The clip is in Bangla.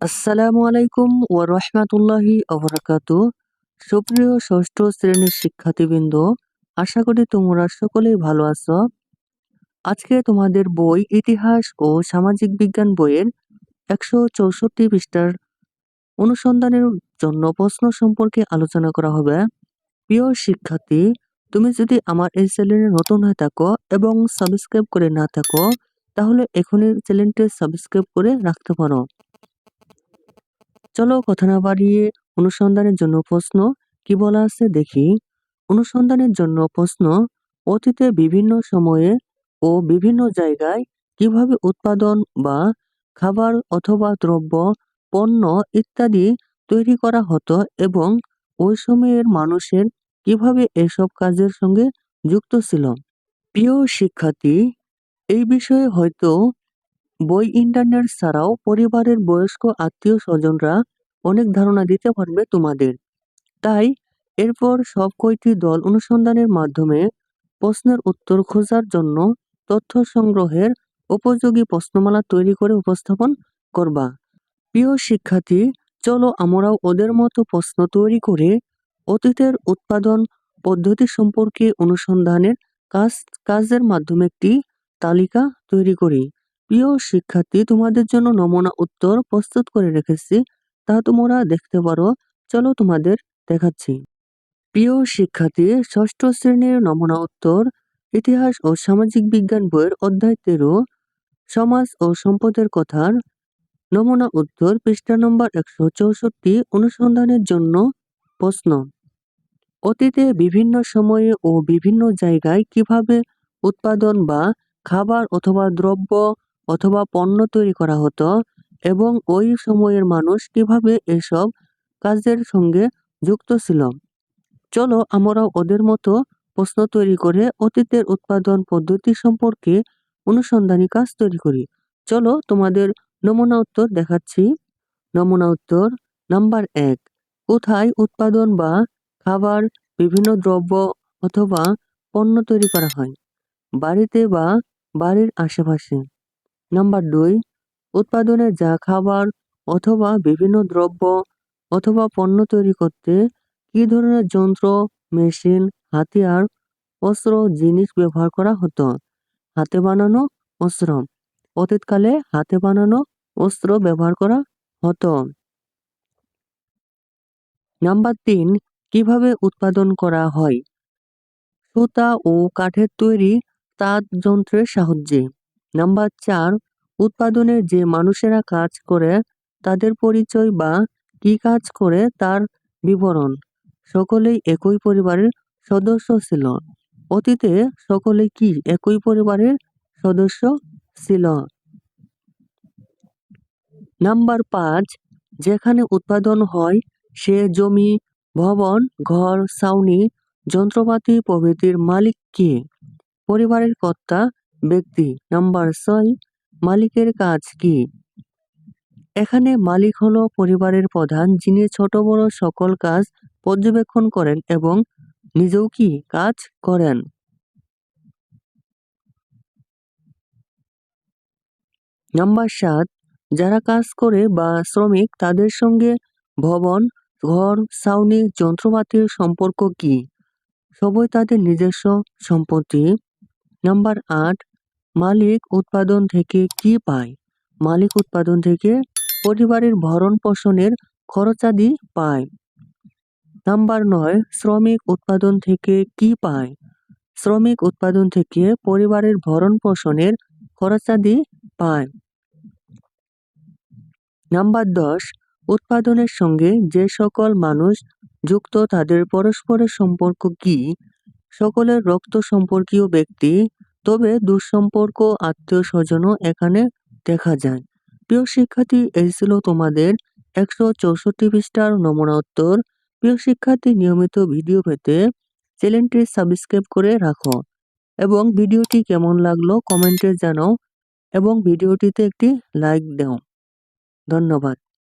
আসসালামু আলাইকুম ওয়া রাহমাতুল্লাহি অবরাকাতু সুপ্রিয় ষষ্ঠ শ্রেণির শিক্ষার্থীবৃন্দ, আশা করি তোমরা সকলেই ভালো আছো। আজকে তোমাদের বই ইতিহাস ও সামাজিক বিজ্ঞান বইয়ের একশো চৌষট্টি পৃষ্ঠার অনুসন্ধানের জন্য প্রশ্ন সম্পর্কে আলোচনা করা হবে। প্রিয় শিক্ষার্থী, তুমি যদি আমার এই চ্যানেলে নতুন হয়ে থাকো এবং সাবস্ক্রাইব করে না থাকো, তাহলে এখনই চ্যানেলটি সাবস্ক্রাইব করে রাখতে পারো। চলো কথা না বাড়িয়ে অনুসন্ধানের জন্য প্রশ্ন কি বলা আছে দেখি। অনুসন্ধানের জন্য প্রশ্ন, অতীতে বিভিন্ন সময়ে ও বিভিন্ন জায়গায় কীভাবে উৎপাদন বা খাবার অথবা দ্রব্য, পণ্য ইত্যাদি তৈরি করা হতো এবং ওই সময়ের মানুষের কীভাবে এসব কাজের সঙ্গে যুক্ত ছিল? প্রিয় শিক্ষার্থী, এই বিষয়ে হয়তো বই ইন্টারনেট ছাড়াও পরিবারের বয়স্ক আত্মীয় স্বজনরা অনেক ধারণা দিতে পারবে তোমাদের। তাই এরপর সব কয়টি দল অনুসন্ধানের মাধ্যমে প্রশ্নের উত্তর খোঁজার জন্য তথ্য সংগ্রহের উপযোগী প্রশ্নমালা তৈরি করে উপস্থাপন করবা। প্রিয় শিক্ষার্থী, চলো আমরাও ওদের মতো প্রশ্ন তৈরি করে অতীতের উৎপাদন পদ্ধতি সম্পর্কে অনুসন্ধানের কাজ, কাজের মাধ্যমে একটি তালিকা তৈরি করি। প্রিয় শিক্ষার্থী, তোমাদের জন্য নমুনা উত্তর প্রস্তুত করে রেখেছি। তা তোমরা দেখতে পারো। চলো তোমাদের দেখাচ্ছি। প্রিয় শিক্ষার্থী, ষষ্ঠ শ্রেণির নমুনা উত্তর, ইতিহাস ও সামাজিক বিজ্ঞান বইয়ের অধ্যায় তেরো, সমাজ ও সম্পদের কথার নমুনা উত্তর, পৃষ্ঠা নম্বর একশো চৌষট্টি, অনুসন্ধানের জন্য প্রশ্ন। অতীতে বিভিন্ন সময়ে ও বিভিন্ন জায়গায় কীভাবে উৎপাদন বা খাবার অথবা দ্রব্য অথবা পণ্য তৈরি করা হতো এবং ওই সময়ের মানুষ কীভাবে এসব কাজের সঙ্গে যুক্ত ছিল? চলো আমরা ওদের মতো প্রশ্ন তৈরি করে অতীতের উৎপাদন পদ্ধতি সম্পর্কে অনুসন্ধানী কাজ তৈরি করি। চলো তোমাদের নমুনা উত্তর দেখাচ্ছি। নমুনা উত্তর নাম্বার এক। কোথায় উৎপাদন বা খাবার, বিভিন্ন দ্রব্য অথবা পণ্য তৈরি করা হয়? বাড়িতে বা বাড়ির আশেপাশে। নাম্বার দুই, উৎপাদনে যা খাবার অথবা বিভিন্ন দ্রব্য অথবা পণ্য তৈরি করতে কী ধরনের যন্ত্র, মেশিন, হাতিয়ার, অস্ত্র, জিনিস ব্যবহার করা হতো? হাতে বানানো অস্ত্র। অতীতকালে হাতে বানানো অস্ত্র ব্যবহার করা হতো। নাম্বার তিন, কীভাবে উৎপাদন করা হয়? সুতা ও কাঠের তৈরি তাঁত যন্ত্রের সাহায্যে। নাম্বার চার, উৎপাদনে যে মানুষেরা কাজ করে, তাদের পরিচয় বা কি কাজ করে তার বিবরণ। সকলেই একই পরিবারের সদস্য ছিল। অতীতে সকলে কি একই পরিবারের সদস্য ছিল? নাম্বার পাঁচ, যেখানে উৎপাদন হয়, সে জমি, ভবন, ঘর, ছাউনি, যন্ত্রপাতি প্রভৃতির মালিক কে? পরিবারের কর্তা ব্যক্তি নাম্বার ছয়, মালিকের কাজ কি? এখানে মালিক হলো পরিবারের প্রধান, যিনি ছোট, বড় সকল কাজ পর্যবেক্ষণ করেন এবং নিজেও কি কাজ করেন। নাম্বার সাত, যারা কাজ করে বা শ্রমিক, তাদের সঙ্গে ভবন, ঘর, ছাউনি, যন্ত্রপাতির সম্পর্ক কি? সবই তাদের নিজস্ব সম্পত্তি। নাম্বার আট মালিক উৎপাদন থেকে কি পায়? মালিক উৎপাদন থেকে পরিবারের ভরণ পোষণের খরচাদি পায়। নাম্বার নয়, শ্রমিক উৎপাদন থেকে কি পায়? শ্রমিক উৎপাদন থেকে পরিবারের ভরণ পোষণের খরচাদি পায়। নাম্বার দশ, উৎপাদনের সঙ্গে যে সকল মানুষ যুক্ত তাদের পরস্পরের সম্পর্ক কি? সকলের রক্ত সম্পর্কীয় ব্যক্তি তবে দুঃসম্পর্ক আত্মীয় স্বজনও এখানে দেখা যায়। প্রিয় শিক্ষার্থী, এই ছিল তোমাদের একশো চৌষট্টি পৃষ্ঠার নমুনা উত্তর। প্রিয় শিক্ষার্থী, নিয়মিত ভিডিও পেতে চ্যানেলটি সাবস্ক্রাইব করে রাখো এবং ভিডিওটি কেমন লাগল কমেন্টে জানাও এবং ভিডিওটিতে একটি লাইক দাও। ধন্যবাদ।